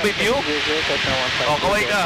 yung view? Oh, kaway ka.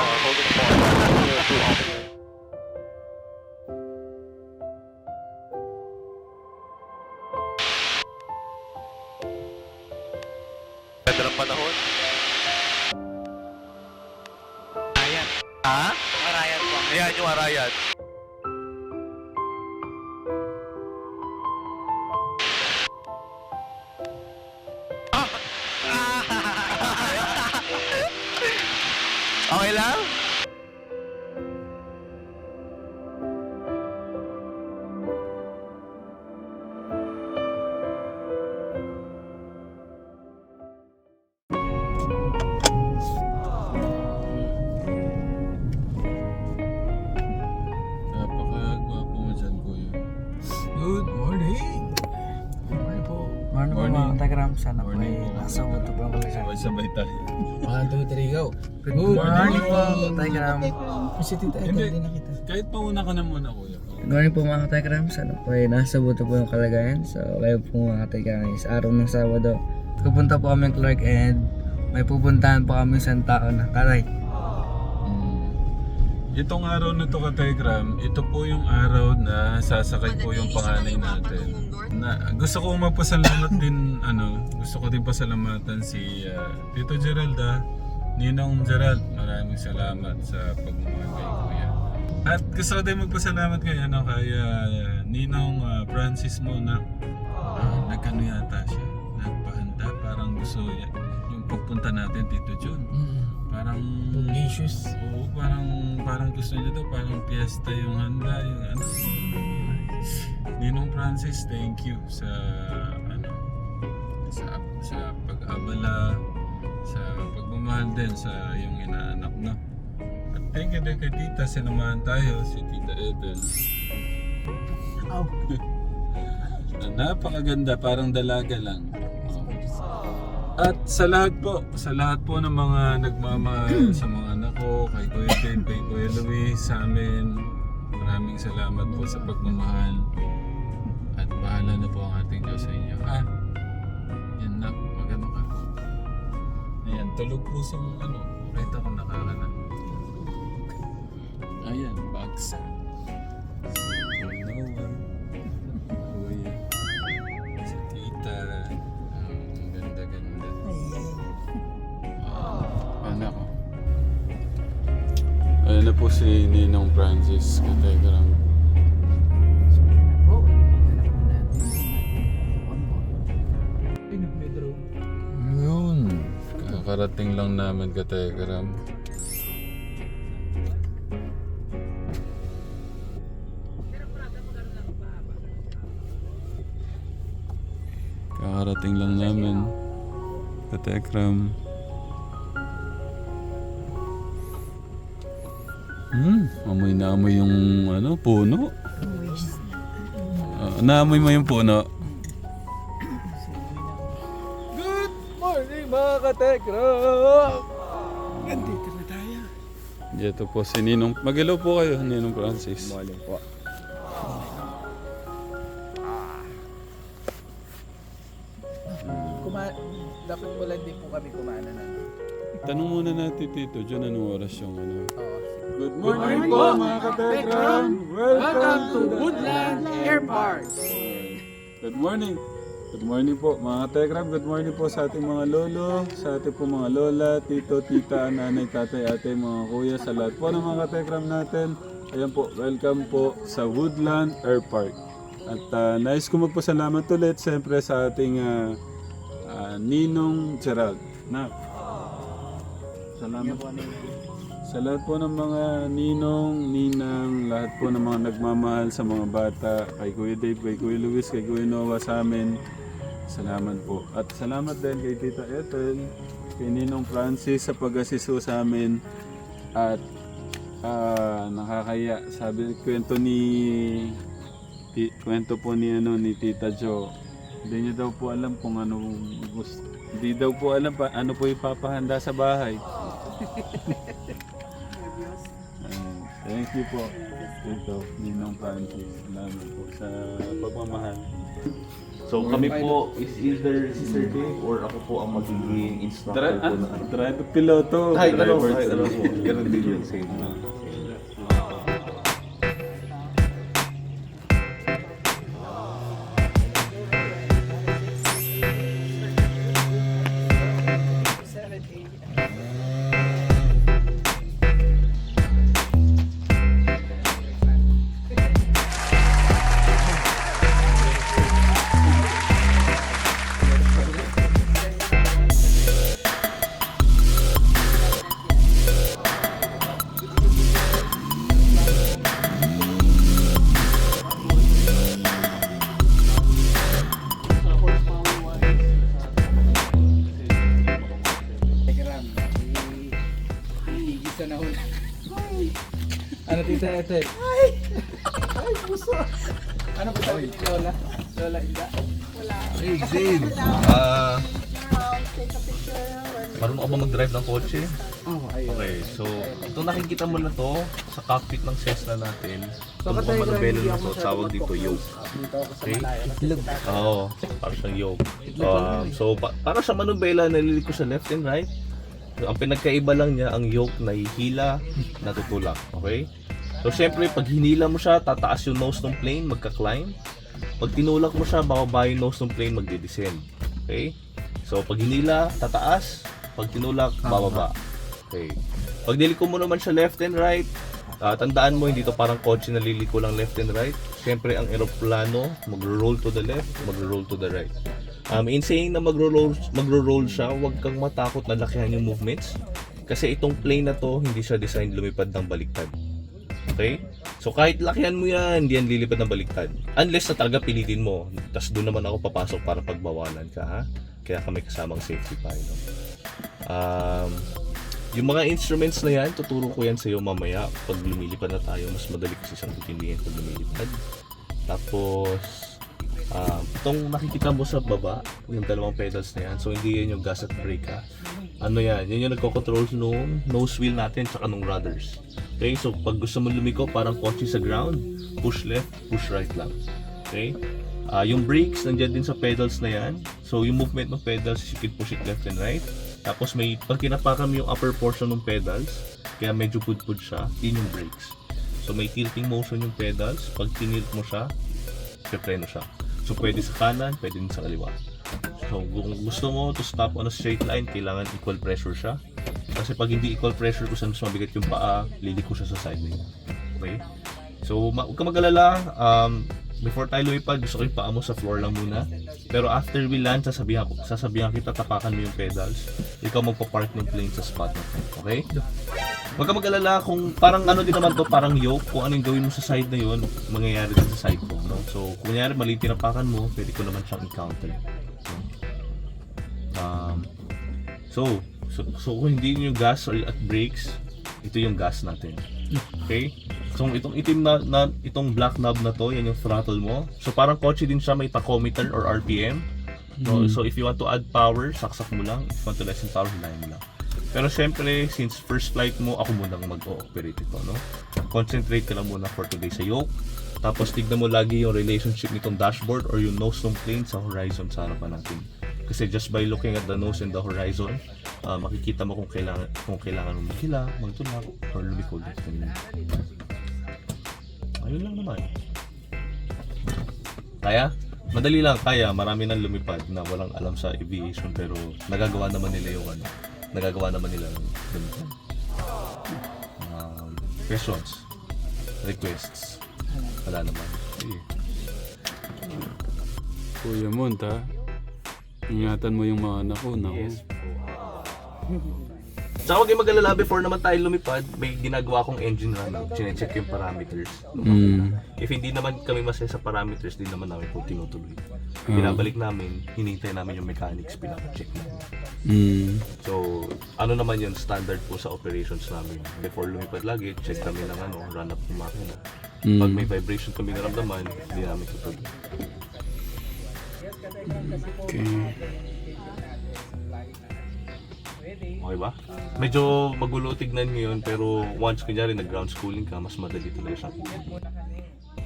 Morning po Morning. mga Tagram. Sana po Morning ay po. nasa buto po ang kalagayan. Sabay-sabay tayo. 1, 2, 3, go! Good Good morning po morning. Tagram. Si Tita Hindi. din nakita. Kahit pauna ka na muna, kuya. Good morning po mga Tagram. Sana po ay nasa buto po ang kalagayan. So kayo po mga Tagram is araw ng Sabado. Pupunta po kami Clark and may pupuntahan po kami sa tao na taray. Itong araw na to Telegram, ito po yung araw na sasakay po yung panganay natin. Na, gusto ko magpasalamat din, ano, gusto ko din pasalamatan si ah, Tito Gerald ah. Ninong Gerald, maraming salamat sa pagmamahal kay Kuya. At gusto ko din magpasalamat kay, ano, kay ah, Ninong ah, Francis mo na ah, nagkano yata siya, nagpahanda, parang gusto niya, yung pagpunta natin Tito John. Mm. Parang Delicious. Oo, parang parang gusto niya daw, parang piyesta yung handa, yung ano. Ninong Francis, thank you sa ano sa sa pag-abala, sa pagmamahal din sa yung inaanak no. At thank you din kay Tita, sinamahan tayo, si Tita Ethel. Na napakaganda, parang dalaga lang. At sa lahat po, sa lahat po ng mga nagmamahal sa mga anak ko, kay Kuya Dave, kay Kuya Luis, sa amin, maraming salamat po sa pagmamahal. At bahala na po ang ating Diyos sa inyo. Ah, yan na, magano ka. Ayan, tulog po sa ano, kahit ako nakakana. Ayan, bagsa. Noah, Kuya, po si Ninong Francis Kategram. Yun. Kakarating lang namin Kategram. Kakarating lang namin. Kategram. Hmm, amoy na amoy yung ano, puno. Ah, naamoy mo yung puno. Good morning mga katekram! Nandito na tayo. Dito po si Ninong. Mag-hello po kayo, Ninong Francis. Morning po. Kuma dapat wala din po kami kumana na. Tanong muna natin, Tito, John, anong oras yung ano? Oo. Good morning po, mga katekram! Welcome to Woodland Air Park! Good morning! Good morning po mga Telegram. Good morning po sa ating mga lolo, sa ating po mga lola, tito, tita, nanay, tatay, ate, mga kuya, sa lahat po ng mga Telegram natin. Ayan po, welcome po sa Woodland Air Park. At ah, nais ko magpasalamat ulit siyempre sa ating ah, ah, Ninong Gerald. Na, salamat sa lahat po ng mga ninong, ninang, lahat po ng mga nagmamahal sa mga bata, kay Kuya Dave, kay Kuya Luis, kay Kuya Noah sa amin. Salamat po. At salamat din kay Tita Ethel, kay Ninong Francis sa pag-asiso sa amin. At ah, nakakaya, sabi, kwento ni, ti, kwento po ni, ano, ni Tita Jo. Hindi niya daw po alam kung ano gusto. Hindi daw po alam pa ano po ipapahanda sa bahay. Thank you po. Ito, Ninong Francis. Salamat po sa pagmamahal. So kami po is either si Sir Dave or ako po ang magiging instructor Dri- po ah, na ano. driver piloto. Kahit ano too. po. Ganun din yun. Same Ay, puso. Ano ba sabi ni Lola? Lola, ida? Hey, Zane. Ah, marunong ka ba mag-drive ng kotse? Oh, ayun. Okay, so ito nakikita mo na to sa cockpit ng Cessna natin. Ito Baka mga hindi na to, tawag dito yoke. Okay? Malaya. Oo, parang siyang yoke. Um, so, pa- para sa manubela, naliliko sa left and right. So, ang pinagkaiba lang niya, ang yoke na hihila, natutulak. Okay? So, syempre, pag hinila mo siya, tataas yung nose ng plane, magka-climb. Pag tinulak mo siya, bababa yung nose ng plane, magde-descend. Okay? So, pag hinila, tataas. Pag tinulak, bababa. Okay. Pag niliko mo naman siya left and right, ah, tandaan mo, hindi to parang kotse na liliko lang left and right. Siyempre, ang eroplano, magro-roll to the left, magro-roll to the right. Um, in saying na magro-roll, magro-roll siya, huwag kang matakot na lakihan yung movements. Kasi itong plane na to, hindi siya designed lumipad ng baliktad. Okay? So kahit lakihan mo yan, hindi yan lilipad ng baliktad. Unless na talaga pilitin mo. Tapos doon naman ako papasok para pagbawalan ka, ha? Kaya kami kasamang safety pilot. Um, yung mga instruments na yan, tuturo ko yan sa iyo mamaya. Pag lumilipad na tayo, mas madali kasi siyang titindihin pag lumilipad. Tapos, um, itong nakikita mo sa baba, yung dalawang pedals na yan. So, hindi yan yung gas at brake ha. Ano yan? Yan yung nagko-control nung nose wheel natin tsaka nung rudders. Okay, so pag gusto mo lumiko, parang kotse sa ground, push left, push right lang. Okay? Ah, yung brakes, nandiyan din sa pedals na yan. So, yung movement ng pedals, you can push it left and right. Tapos may, pag kinapakan mo yung upper portion ng pedals, kaya medyo pudpud siya, yun yung brakes. So, may tilting motion yung pedals. Pag tinilt mo siya, preno siya. So, pwede sa kanan, pwede din sa kaliwa. So, kung gusto mo to stop on a straight line, kailangan equal pressure siya. Kasi pag hindi equal pressure, kung saan mas mabigat yung paa, liliko siya sa side na yun. Okay? So, huwag ka mag-alala. Um, before tayo lumipad, gusto ko yung paa mo sa floor lang muna. Pero after we land, sasabihan, ko, sasabihan kita tapakan mo yung pedals. Ikaw magpa-park ng plane sa spot na. Okay? Huwag ka mag-alala kung parang ano din naman to, parang yoke. Kung anong gawin mo sa side na yun, mangyayari din sa side ko. No? So, kung kunyari mali tinapakan mo, pwede ko naman siyang i-counter. Um, so, so, so kung hindi yun yung gas or at brakes, ito yung gas natin. Okay? So itong itim na, na itong black knob na to, yan yung throttle mo. So parang kotse din siya may tachometer or RPM. No? So if you want to add power, saksak mo lang. If you want to lessen power, hilahin mo lang. Pero syempre, since first flight mo, ako muna ang mag-ooperate ito, no? Concentrate ka lang muna for today sa yoke. Tapos tignan mo lagi yung relationship nitong dashboard or yung nose ng plane sa horizon sa harapan natin. Kasi just by looking at the nose and the horizon, ah, makikita mo kung kailangan kung kailangan maghila, magtulak, or lumiko left and right. Ayun lang naman. Kaya? Madali lang, kaya. Marami nang lumipad na walang alam sa aviation pero nagagawa naman nila yung ano. Nagagawa naman nila yung lumipad. Um, questions? Requests? Wala naman. Kuya Mont ha. Ingatan mo yung mga anak ko. Naku. Tsaka huwag kayong mag-alala before naman tayo lumipad, may ginagawa akong engine run. Chine-check yung parameters. Mm. If hindi naman kami masaya sa parameters, di naman namin po tinutuloy. Ah. Binabalik namin, hinihintay namin yung mechanics, pinacheck namin. Mm. So, ano naman yun, standard po sa operations namin. Before lumipad lagi, check kami ng ano, run up ng makina. Mm. Pag may vibration kami naramdaman, hindi namin tutuloy. Okay. Okay ba? Medyo magulo tignan ngayon, pero once kunyari nag-ground schooling ka, mas madali talaga siya.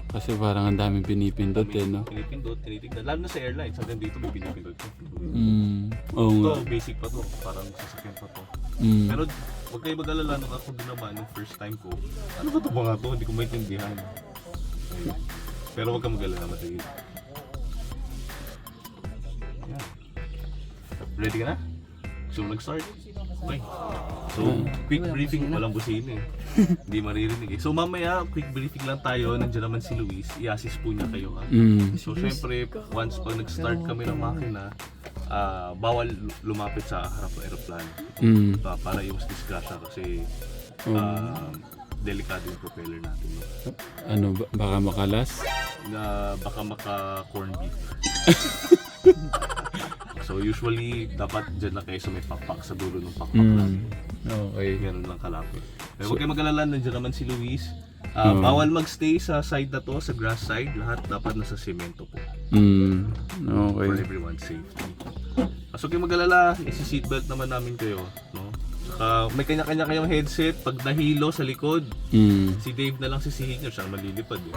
Kasi parang ang daming pinipindot eh, no? Pinipindot, tinitignan. Lalo na sa airlines, hanggang dito may pinipindot. Mm. Oo Ito, nga. basic pa to. Parang sasakyan pa to. Mm. Pero huwag kayo mag-alala nung ako din naman, nung first time ko. Ano ba ito mga to? Hindi ko maintindihan. Pero huwag ka mag-alala, madali. Yan. Ready ka na? So, nag-start. Okay. So, quick briefing. Walang busina eh. Hindi maririnig eh. So, mamaya, quick briefing lang tayo. Nandiyan naman si Luis. I-assist po niya kayo ha. Mm. So, syempre, once pag nag-start kami ng makina, ah, bawal lumapit sa harap ng aeroplano. Mm. Pa, para iwas disgrasya kasi ah, delikado yung propeller natin. No? Ano, ba- baka makalas? Na baka maka-corn beef. so, usually, dapat dyan lang kayo sa may pakpak sa dulo ng pakpak Mm. natin. Okay. Ganun lang kalapit. Pero huwag kayo mag-alala, nandiyan naman si Luis. Ah, Oo. Bawal magstay sa side na to, sa grass side. Lahat dapat nasa semento po. Mm. for Okay. everyone's safety. So kayo mag-alala, isi-seatbelt naman namin kayo. No? Saka may kanya-kanya kayong headset. Pag nahilo sa likod, Mm. si Dave na lang sisihin nyo, siya malilipad eh.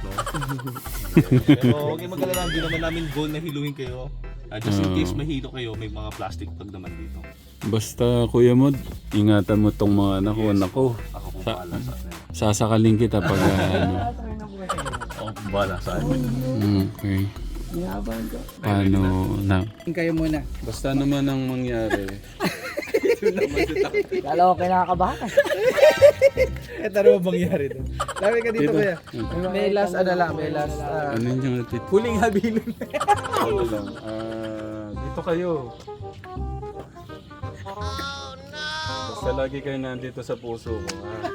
No? Pero huwag kayong mag-alala, hindi naman namin goal na hiluhin kayo. Ah, just in Oo. case mahilo kayo, may mga plastic bag naman dito. Basta Kuya Mod, ingatan mo tong mga anak ko. Nako, Ako po bahala sa akin. sasakaling kita pag ano. Ako po bahala sa akin. Mm, Okay. Paano na? Kayo muna. Basta naman ang mangyari. Lalo ko kinakabahan. Ito ano ba mangyari doon? Lami ka dito kuya. May last ano lang, may last. ah, Ano yung natit? Huling habilin. Ano lang. Ah, dito kayo. Basta lagi kayo nandito sa puso ko. Ha?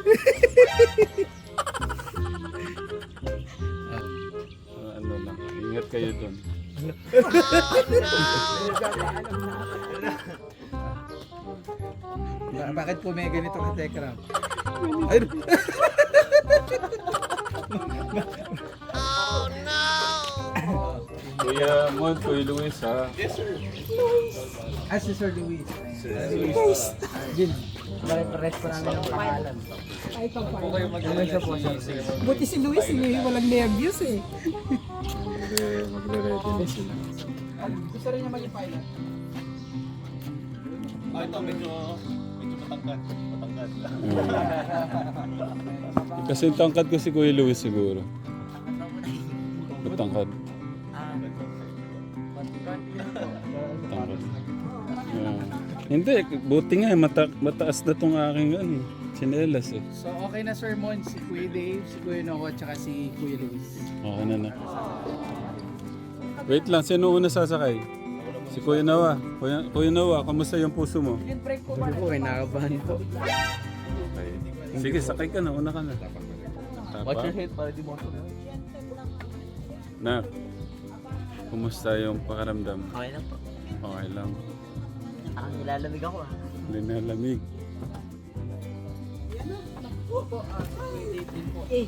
Ah, ano lang. Ingat kayo dun. Ba- bakit po may ganito ka Tekram? Kuya Mod, Kuya Luis ha. Ah, si Sir Luis. Jin, pare-pares pa namin ang pangalan. Ano siya po siya? Buti si Luis, hindi walang nervyos eh. Magre- Magre-ready na sila. Gusto rin niya maging pilot. Ah, ito medyo. Kasi tangkad ko si Kuya Luis siguro. Matangkad. Tangkad. Yeah. Hindi, buti nga, mata mataas na tong aking ano, eh, chinelas eh. So okay na Sir Mon, si Kuya Dave, si Kuya Noah, at saka si Kuya Luis. Okay na na. Wait lang, sino una sasakay? Si Kuya Nawa. Kuya, Kuya Nawa, kamusta yung puso mo? Hindi po, kinakabahan po. Okay. Sige, sakay ka na, una ka na. Watch your Tapa. head para di mo ito. Nak, kumusta yung pakaramdam? Okay lang po. Okay lang. Ang nilalamig ako ah. Linalamig. Eh!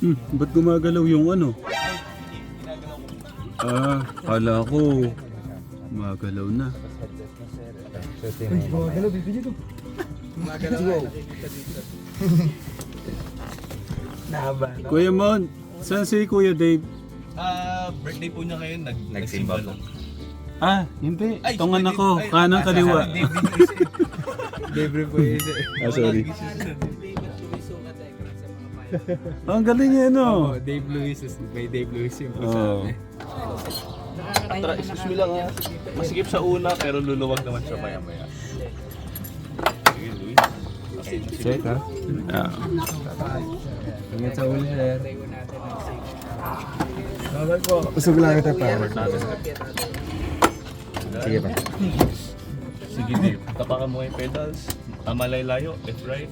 Hmm, ba't gumagalaw yung ano? Ah, kala ko. Gumagalaw na. Kuya Mon, saan si Kuya Dave? Ah, birthday po niya ngayon, nag nagsimba lang. Ah, hindi. Ay, Tungan sorry, ako. Ay, Kanang ah, kaliwa. Dave. Libre po yun. Ah, sorry. Yung ka Tekram sa mga pilot. Ah, Ang galing niya, no? Oh, Dave Luis, is- may Dave Luis yung po sa Oo. amin. Tara, excuse me lang ha. Masikip sa una, pero luluwag naman siya maya maya. Sige, Luis. Check ha. Ah. Ingat sa ulo, sir. Tayo natin ang safe. Bye po. Usog lang kita pa. Sige pa. Sige, Dave. Tapakan mo yung pedals. Tamalay layo, left right.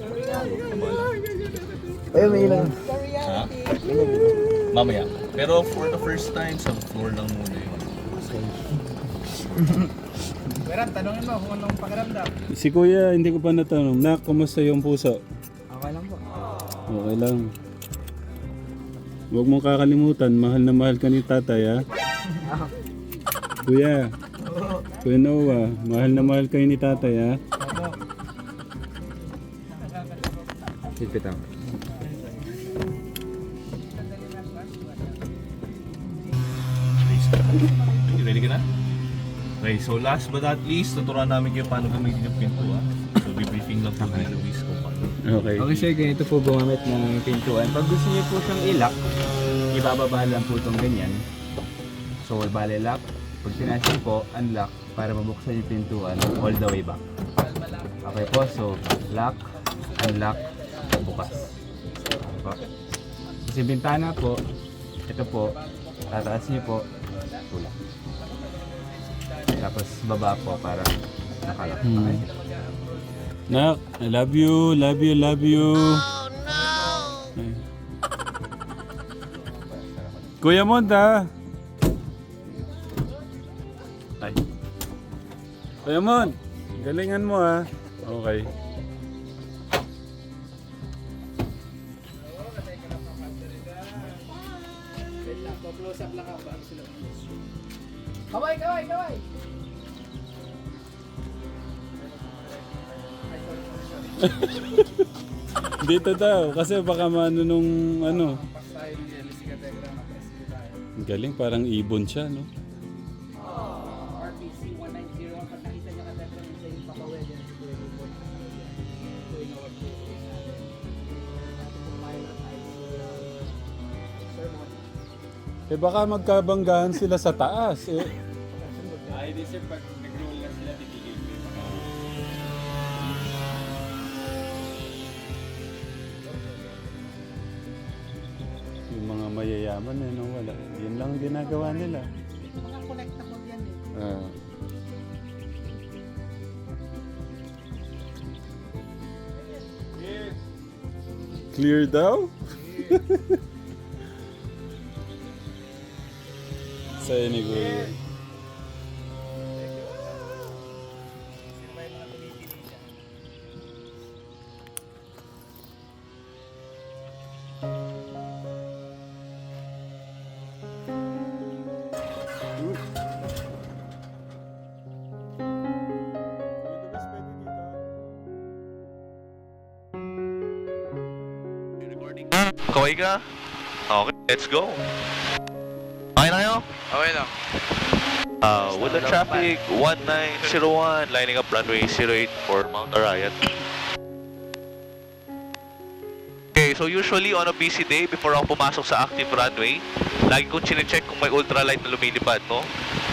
Ayun, may ilang. Ha? Mamaya. Pero for the first time, sa floor lang muna yun. Pero tanongin mo kung anong pakiramdam. Si Kuya, hindi ko pa natanong. Nak, kumusta yung puso? Okay lang po. Okay lang. Huwag mong kakalimutan, mahal na mahal ka ni tatay ha. Kuya. Kuya Noah, mahal na mahal kayo ni tatay ha. Higpit ako. You ready ka na? Okay, so last but not least, tuturuan namin kayo paano gamitin yung pintuan. So, briefing lang po kay Luis kung paano. Okay. Okay sir, ganito po gumamit ng pintuan. Pag gusto niyo po siyang ilak, ibababa lang po itong ganyan. So, bale lock. Pag tinasin po, unlock para mabuksan yung pintuan all the way back. Okay po, so lock, unlock, bukas. Okay po. Kasi bintana po, ito po, tataas niyo po, tulak. Tapos baba po para nakalak. Okay? Nak, I love you, love you, love you. Kuya Monta. Kuya Mon, galingan mo ha. Okay. Kaway, kaway, kaway! Dito daw, kasi baka maano nung ano. Galing, parang ibon siya, no? Eh baka magkabanggahan sila sa taas. Eh. Ay, di sir, pag nag-roll na sila, titigil ko yung mga Yung mga mayayaman, eh, no? Wala. Yun lang ang ginagawa nila. Mga collectible yan eh. Ah. Clear daw? Sa'yo ni Kuya. kaway ka? Okay, let's go. Okay na kayo? Okay lang. Uh, Woodland Traffic 1901, lining up runway 08 for Mount Arayat. Okay, so usually on a busy day, before ako pumasok sa active runway, lagi kong chinecheck kung may ultralight na lumilipad, no?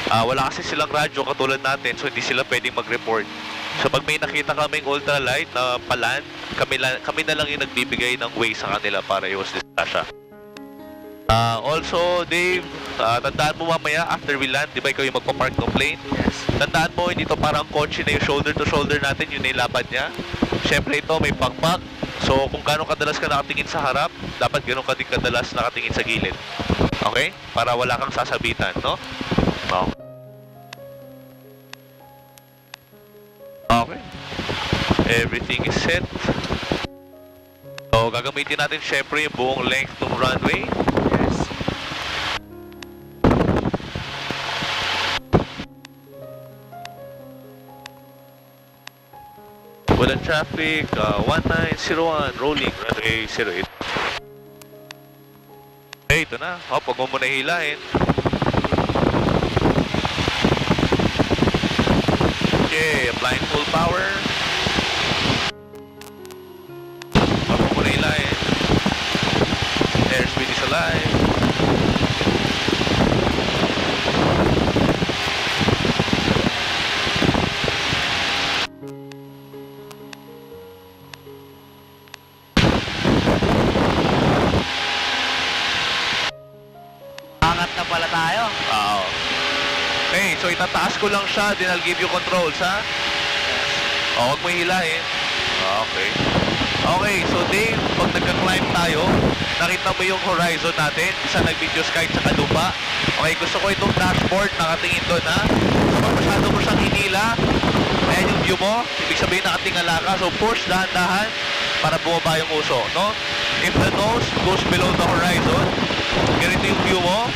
Ah, wala kasi silang radyo katulad natin, so hindi sila pwedeng mag-report. So pag may nakita kaming ultralight na palan, kami, kami na lang yung nagbibigay ng way sa kanila para iwas disgrasya. Ah, also, Dave, ah, tandaan mo mamaya after we land, di ba ikaw yung magpa-park ng plane? Yes. Tandaan mo, hindi to parang kotse na yung shoulder to shoulder natin, yun na yung lapad niya. Siyempre ito, may pakpak. So, kung gano'ng kadalas ka nakatingin sa harap, dapat gano'ng ka din kadalas nakatingin sa gilid. Okay? Para wala kang sasabitan, no? Okay. Okay. Everything is set. So, gagamitin natin syempre yung buong length ng runway. Traffic, uh, 1901, rolling, runway 08. Okay, ito na. Hop, huwag mo muna hilahin. Okay, applying full power. Ko lang siya, then I'll give you controls, ha? O, huwag mo hilahin. Okay. Okay, so Dave, pag nagka-climb tayo, nakita mo yung horizon natin, isa nag-video sky sa lupa. Okay, gusto ko itong dashboard, nakatingin doon, ha? So, pag masyado mo siyang hinila, ayan yung view mo, ibig sabihin nakatingala ka, so push dahan-dahan para bumaba yung uso, no? if the nose goes below the horizon, ganito yung view mo,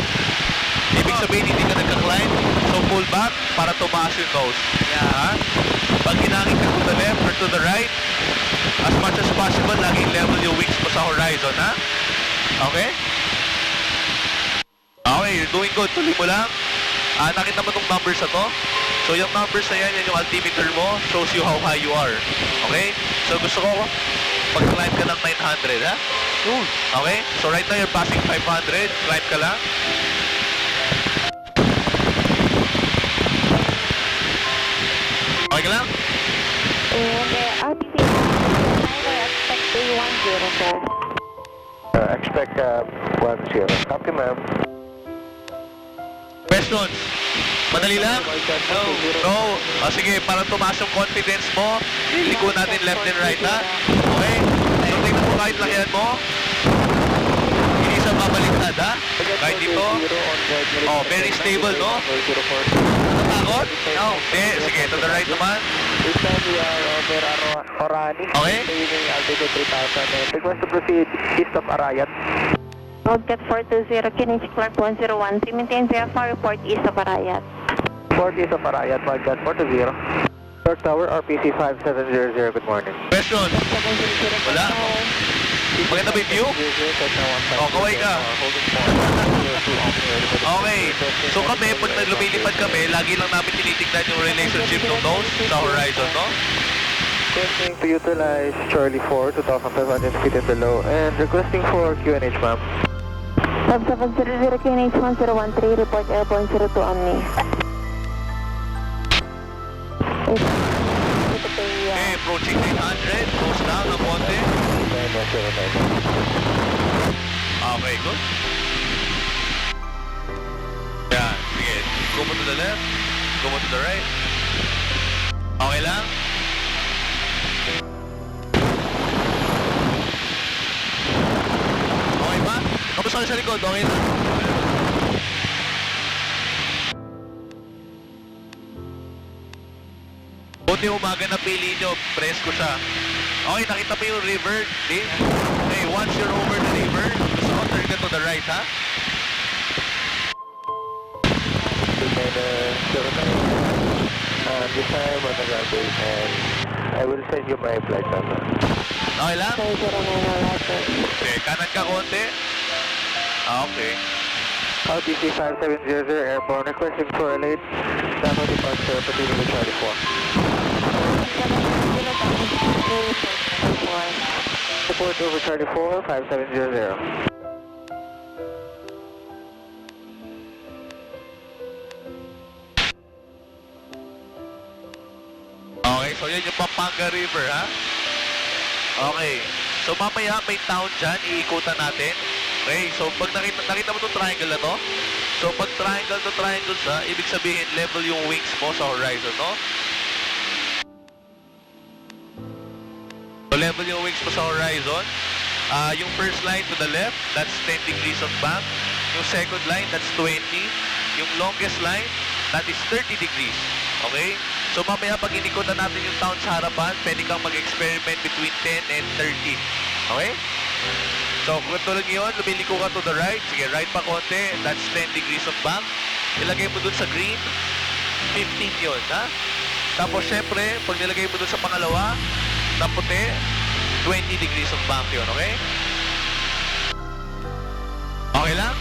ibig sabihin hindi ka nagka-climb, so pull back para tumaas yung nose. Yeah. Pag hinangin ka to the left or to the right, as much as possible, laging level yung wings mo sa horizon, ha? Okay? Okay, you're doing good. Tuloy mo lang. Ah, nakita mo tong numbers na to? So yung numbers na yan, yan yung altimeter mo, shows you how high you are. Okay? So gusto ko, pag-climb ka ng 900, ha? Okay? So right now you're passing 500, climb ka lang. Okay ka lang? Uh, RTC 9 I expect A10, sir. Uh, expect uh, 10. Copy, ma'am. Questions? Madali lang? No. No. O sige, para tumaas yung confidence mo, liliko natin left and right, ha? Okay? So tingnan mo kahit lakihan mo. Hindi sa babaliktad, ha? Kahit dito. Oh, very stable, no? Natatakot? No. Hindi. Sige, to the right naman. This time we are over Orani. Okay. Maintaining altitude 3000 and request to proceed east of Arayat. Wildcat 420, Kinich Clark 101, maintain VFR report east of Arayat. Port east of Arayat, Wildcat 420. Third Tower, RPC 5700, good morning. Question? 700 Wala. Maganda ba yung view? Oh, kaway ka. Okay. So kami, pag lumilipad kami, lagi lang namin tinitignan yung relationship ng nose sa horizon, no? Requesting to utilize Charlie 4, 2500 feet and below, and requesting for QNH, ma'am. Sub 700, Kinich 1013, report airborne 02 Omni. Okay, approaching 900. Close down ng konti. Okay, good. Yan, sige. Go mo to the left. Go mo to the right. Okay lang? Okay ba? Kamusta kayo sa likod? Okay lang? Buti umaga na pili nyo, presko siya. Okay, nakita mo yung river, di? Okay, once you're over the river, ko turn ka to the right, ha? Uh, this time the and I will send you my flight number. Okay lang? 09 Roger. Okay, kanan ka konti. Ah, okay. RTC 5700 airborne requesting for a late Bravo departure with Charlie 4. 700, Report over Charlie 4, 5700. Okay, so yan yung Pampanga River, ha? Okay. So mamaya may town dyan, iikutan natin. Okay, so pag nakita, nakita mo itong triangle na to, so pag triangle to triangle siya, ibig sabihin level yung wings mo sa horizon, no? Level yung wings mo sa horizon. Ah, yung first line to the left, that's 10 degrees of bank. Yung second line, that's 20. Yung longest line, that is 30 degrees. Okay? So mamaya pag inikutan natin yung town sa harapan, pwede kang mag-experiment between 10 and 30. Okay? So kung tulad yun, lumiliko ka to the right. Sige, right pa konti. That's 10 degrees of bank. Ilagay mo dun sa green, 15 yun, ha? Tapos syempre, pag nilagay mo dun sa pangalawa, na puti, 20 degrees of yun, okay? Okay lang?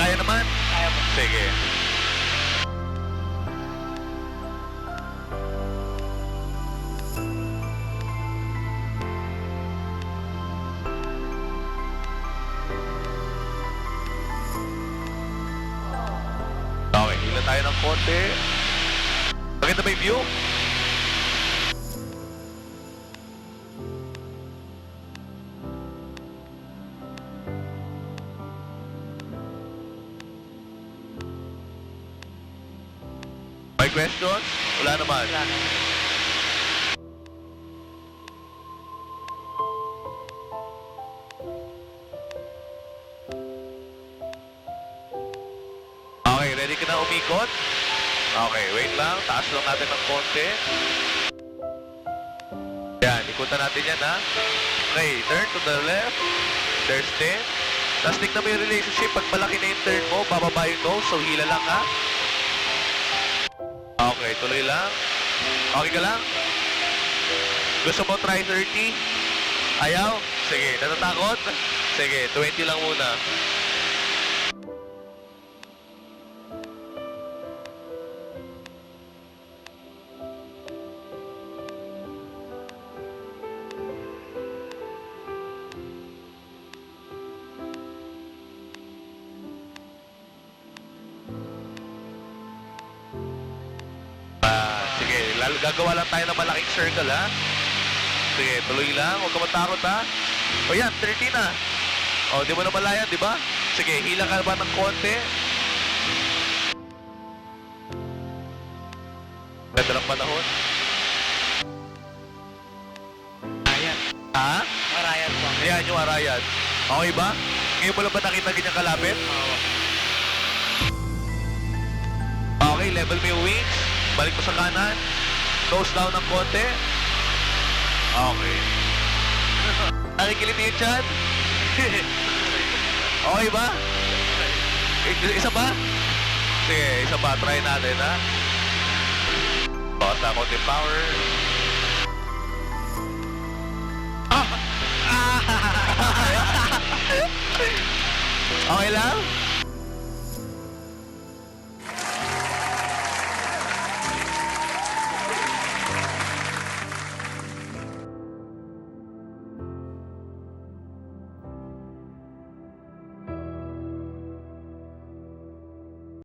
Kaya naman? Kaya mo. Sige. Okay, hila tayo ng konti. Maganda ba yung view? Questions? Wala naman. Okay, ready ka na umikot? Okay, wait lang. Taas lang natin ng konti. Yan, ikutan natin yan ha. Okay, turn to the left. There's 10. Tapos tignan mo yung relationship. Pag malaki na yung turn mo, bababa yung nose. So, hila lang ha. Okay, tuloy lang. Okay ka lang? Gusto mo try 30? Ayaw? Sige, natatakot? Sige, 20 lang muna. Gagawa lang tayo ng malaking circle ha. Sige, tuloy lang, huwag ka matakot ha. O yan, 30 na. O, di mo na malayan, di ba? Sige, hila ka ba ng konti? Ganda ng panahon. Ayan. Ha? Marayan po. Yan yung arayan. Okay ba? Ngayon mo lang ba nakita ganyan kalapit? Okay, level mo yung wings. Balik mo sa kanan. Nose down ng konti. Okay. Nakikiliti yung chan? okay ba? Isa pa? Sige, isa pa. Try natin, ha? Bawas na konti power. Ah! okay lang?